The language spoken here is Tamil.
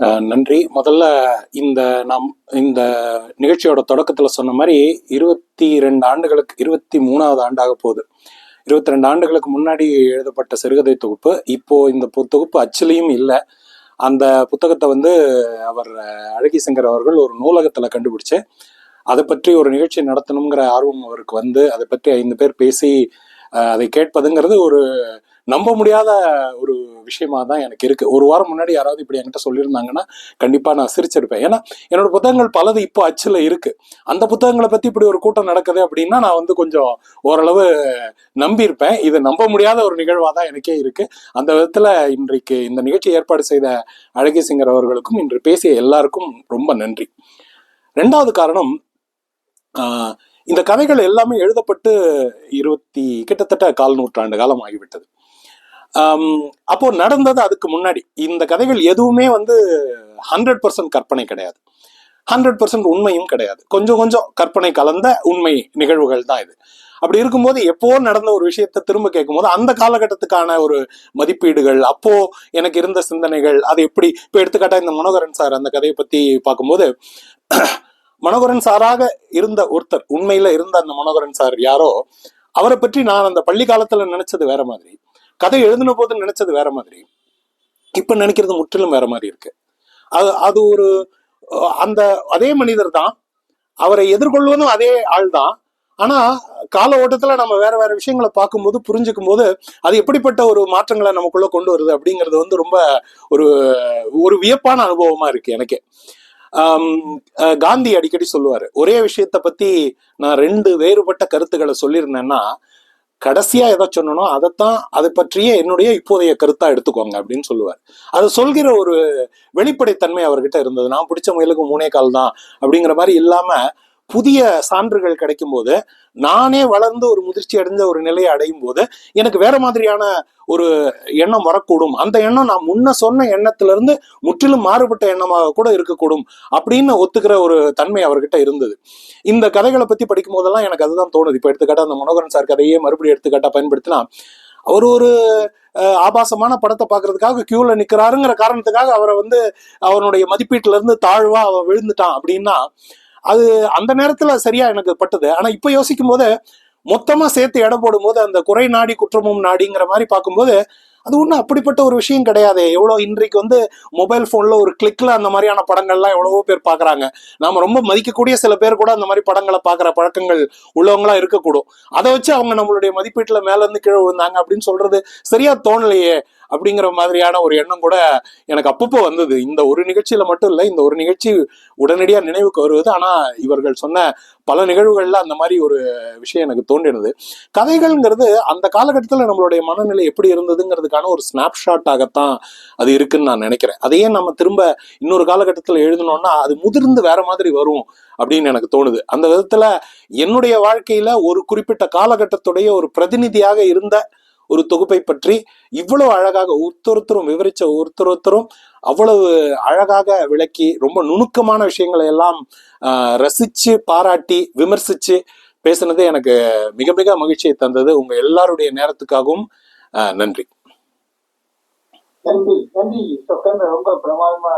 நன்றி. முதல்ல இந்த நாம் இந்த நிகழ்ச்சியோட தொடக்கத்தில் சொன்ன மாதிரி இருபத்தி ரெண்டு ஆண்டுகளுக்கு இருபத்தி மூணாவது ஆண்டாக போகுது. இருபத்தி ரெண்டு ஆண்டுகளுக்கு முன்னாடி எழுதப்பட்ட சிறுகதை தொகுப்பு இப்போ இந்த பு- தொகுப்பு அச்சிலையும் இல்லை. அந்த புத்தகத்தை வந்து அவர் அழகி சங்கர் அவர்கள் ஒரு நூலகத்தில் கண்டுபிடிச்சு அதை பற்றி ஒரு நிகழ்ச்சி நடத்தணுங்கிற ஆர்வம் அவருக்கு வந்து அதை பற்றி ஐந்து பேர் பேசி அதை கேட்பதுங்கிறது ஒரு நம்ப முடியாத ஒரு விஷயமா தான் எனக்கு இருக்கு. ஒரு வாரம் முன்னாடி யாராவது இப்படி என்கிட்ட சொல்லியிருந்தாங்கன்னா கண்டிப்பா நான் சிரிச்சிருப்பேன். ஏன்னா என்னோட புத்தகங்கள் பலது இப்போ அச்சில் இருக்கு. அந்த புத்தகங்களை பத்தி இப்படி ஒரு கூட்டம் நடக்குது அப்படின்னா நான் வந்து கொஞ்சம் ஓரளவு நம்பியிருப்பேன். இது நம்ப முடியாத ஒரு நிகழ்வாக தான் எனக்கே இருக்கு. அந்த விதத்துல இன்றைக்கு இந்த நிகழ்ச்சி ஏற்பாடு செய்த அழகி சிங்கர் அவர்களுக்கும் இன்று பேசிய எல்லாருக்கும் ரொம்ப நன்றி. ரெண்டாவது காரணம் இந்த கதைகள் எல்லாமே எழுதப்பட்டு இருபத்தி கிட்டத்தட்ட கால் நூற்றாண்டு காலம் ஆகிவிட்டது. அப்போ நடந்தது அதுக்கு முன்னாடி. இந்த கதைகள் எதுவுமே வந்து ஹண்ட்ரட் பர்சன்ட் கற்பனை கிடையாது. ஹண்ட்ரட் பர்சன்ட் உண்மையும் கிடையாது. கொஞ்சம் கொஞ்சம் கற்பனை கலந்த உண்மை நிகழ்வுகள் தான் இது. அப்படி இருக்கும்போது எப்போ நடந்த ஒரு விஷயத்தை திரும்ப கேட்கும்போது அந்த காலகட்டத்துக்கான ஒரு மதிப்பீடுகள் அப்போ எனக்கு இருந்த சிந்தனைகள் அது எப்படி? இப்போ எடுத்துக்காட்டா இந்த மனோகரன் சார் அந்த கதையை பத்தி பார்க்கும்போது மனோகரன் சாராக இருந்த ஒருத்தர் உண்மையில இருந்த அந்த மனோகரன் சார் யாரோ அவரை பற்றி நான் அந்த பள்ளி காலத்துல நினைச்சது வேற மாதிரி. கதை எழுதின போது நினைச்சது வேற மாதிரி. இப்ப நினைக்கிறது முற்றிலும் வேற மாதிரி இருக்கு. அது அது ஒரு அந்த அதே மனிதர் தான். அவரை எதிர்கொள்வதும் அதே ஆள் தான். ஆனா கால ஓட்டத்துல நம்ம வேற வேற விஷயங்களை பார்க்கும்போது புரிஞ்சுக்கும் போது அது எப்படிப்பட்ட ஒரு மாற்றங்களை நமக்குள்ள கொண்டு வருது அப்படிங்கிறது வந்து ரொம்ப ஒரு ஒரு வியப்பான அனுபவமா இருக்கு எனக்கு. காந்தி அடிக்கடி சொல்லுவாரு ஒரே விஷயத்த பத்தி நான் ரெண்டு வேறுபட்ட கருத்துக்களை சொல்லியிருந்தேன்னா கடைசியா எதை சொன்னனோ அதைத்தான் அதை பற்றிய என்னுடைய இப்போதைய கருத்தா எடுத்துக்கோங்க அப்படின்னு சொல்லுவார். அது சொல்கிற ஒரு வெளிப்படைத்தன்மை அவர்கிட்ட இருந்தது. நான் பிடிச்ச முயலுக்கு மூணே கால் தான் அப்படிங்கிற மாதிரி இல்லாம புதிய சான்றுகள் கிடைக்கும் போது நானே வளர்ந்து ஒரு முதிர்ச்சி அடைஞ்ச ஒரு நிலையை அடையும் போது எனக்கு வேற மாதிரியான ஒரு எண்ணம் வரக்கூடும். அந்த எண்ணம் நான் முன்ன சொன்ன எண்ணத்துல இருந்து முற்றிலும் மாறுபட்ட எண்ணமாக கூட இருக்கக்கூடும் அப்படின்னு ஒத்துக்கிற ஒரு தன்மை அவர்கிட்ட இருந்தது. இந்த கதைகளை பத்தி படிக்கும் போதெல்லாம் எனக்கு அதுதான் தோணுது. இப்ப எடுத்துக்காட்டா அந்த மனோகரன் சார் கதையே மறுபடியும் எடுத்துக்காட்டா பயன்படுத்தினா அவர் ஒரு ஆபாசமான படத்தை பார்க்கறதுக்காக கியூல நிக்கிறாருங்கிற காரணத்துக்காக அவரை வந்து அவனுடைய மதிப்பீட்டுல இருந்து தாழ்வா அவன் விழுந்துட்டான் அப்படின்னா அது அந்த நேரத்துல சரியா எனக்கு பட்டது. ஆனா இப்ப யோசிக்கும் போது மொத்தமா சேர்த்து எடை போடும்போது அந்த குறை நாடி குற்றமும் நாடிங்கிற மாதிரி பார்க்கும்போது அது ஒன்றும் அப்படிப்பட்ட ஒரு விஷயம் கிடையாது. எவ்வளோ இன்றைக்கு வந்து மொபைல் ஃபோனில் ஒரு கிளிக்கில் அந்த மாதிரியான படங்கள்லாம் எவ்வளவோ பேர் பார்க்குறாங்க. நாம ரொம்ப மதிக்கக்கூடிய சில பேர் கூட அந்த மாதிரி படங்களை பார்க்குற பழக்கங்கள் உள்ளவங்களாம் இருக்கக்கூடும். அதை வச்சு அவங்க நம்மளுடைய மதிப்பீட்டில் மேலேருந்து கீழே விழுந்தாங்க அப்படின்னு சொல்கிறது சரியாக தோணலையே. அப்படிங்கிற மாதிரியான ஒரு எண்ணம் கூட எனக்கு அப்பப்போ வந்தது. இந்த ஒரு நிகழ்ச்சியில மட்டும் இல்லை இந்த ஒரு நிகழ்ச்சி உடனடியாக நினைவுக்கு வருவது. ஆனால் இவர்கள் சொன்ன பல நிகழ்வுகள்ல அந்த மாதிரி ஒரு விஷயம் எனக்கு தோன்றினது. கதைகள்ங்கிறது அந்த காலகட்டத்தில் நம்மளுடைய மனநிலை எப்படி இருந்ததுங்கிறதுக்கான ஒரு ஸ்னாப்ஷாட்டாகத்தான் அது இருக்குன்னு நான் நினைக்கிறேன். அதையே நம்ம திரும்ப இன்னொரு காலகட்டத்தில் எழுதணும்னா அது முதிர்ந்து வேற மாதிரி வரும் அப்படின்னு எனக்கு தோணுது. அந்த விதத்துல என்னுடைய வாழ்க்கையில ஒரு குறிப்பிட்ட காலகட்டத்துடைய ஒரு பிரதிநிதியாக இருந்த ஒரு தொகுப்பை பற்றி இவ்வளவு அழகாக ஒருத்தொருத்தரும் விவரிச்ச ஒருத்தொருத்தரும் அவ்வளவு அழகாக விளக்கி ரொம்ப நுணுக்கமான விஷயங்களை எல்லாம் ரசிச்சு பாராட்டி விமர்சிச்சு பேசுனது எனக்கு மிக மிக மகிழ்ச்சியை தந்தது. உங்க எல்லாருடைய நேரத்துக்காகவும் நன்றி. நன்றி நன்றி. ரொம்ப பிரமாதமா